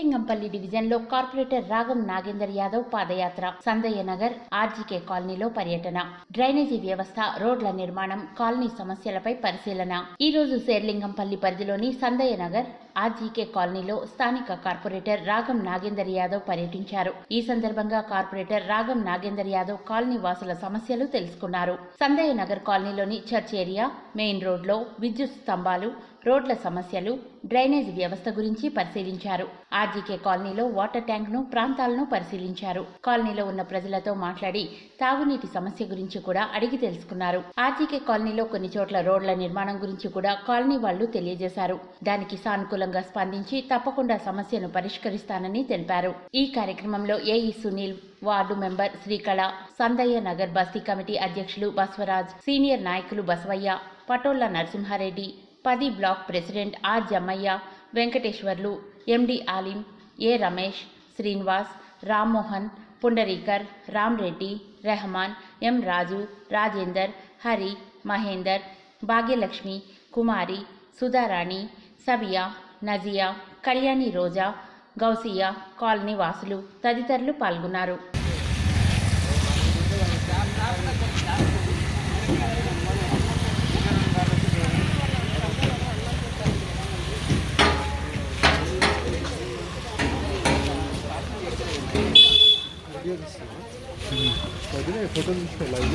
శేర్లింగంపల్లి డివిజన్లో కార్పొరేటర్ రాగం నాగేందర్ యాదవ్ పాదయాత్ర సందయ్య నగర్ ఆర్జీకే కాలనీలో పర్యటన డ్రైనేజీ వ్యవస్థ రోడ్ల నిర్మాణం కాలనీ సమస్యలపై పరిశీలన. ఈ రోజు శేర్లింగంపల్లి పరిధిలోని సందయ్య నగర్ ఆర్జీకే కాలనీలో స్థానిక కార్పొరేటర్ రాగం నాగేందర్ యాదవ్ పర్యటించారు. ఈ సందర్భంగా కార్పొరేటర్ రాగం నాగేందర్ యాదవ్ కాలనీ వాసుల సమస్యలు తెలుసుకున్నారు. సందయ్య నగర్ కాలనీలోని చర్చ్ ఏరియా మెయిన్ రోడ్లో విద్యుత్ స్తంభాలు రోడ్ల సమస్యలు డ్రైనేజ్ వ్యవస్థ గురించి పరిశీలించారు. ఆర్జీకే కాలనీలో వాటర్ ట్యాంక్ను ప్రాంతాలను పరిశీలించారు. కాలనీలో ఉన్న ప్రజలతో మాట్లాడి తాగునీటి సమస్య గురించి కూడా అడిగి తెలుసుకున్నారు. ఆర్జీకే కాలనీలో కొన్ని చోట్ల రోడ్ల నిర్మాణం గురించి కూడా కాలనీ వాళ్ళు తెలియజేశారు. దానికి సానుకూల సానుకూలంగా స్పందించి తప్పకుండా సమస్యను పరిష్కరిస్తానని తెలిపారు. ఈ కార్యక్రమంలో AE Sunil ward member Srikala Sandaiah Nagar బస్తీ కమిటీ అధ్యక్షులు బస్వరాజ్ సీనియర్ నాయకులు బసవయ్య పటోళ్ళ నరసింహారెడ్డి పది block president R Jammaiah Venkateswarlu MD Alim A Ramesh Srinivas Rammohan Pundarikar Ramreddy Rehman M Raju Rajender Hari Mahender Bhagyalakshmi Kumari Sudharani Sabiya Naziya Kalyani Roja Gousia colony వాసులు తదితరులు పాల్గొన్నారు. Photo live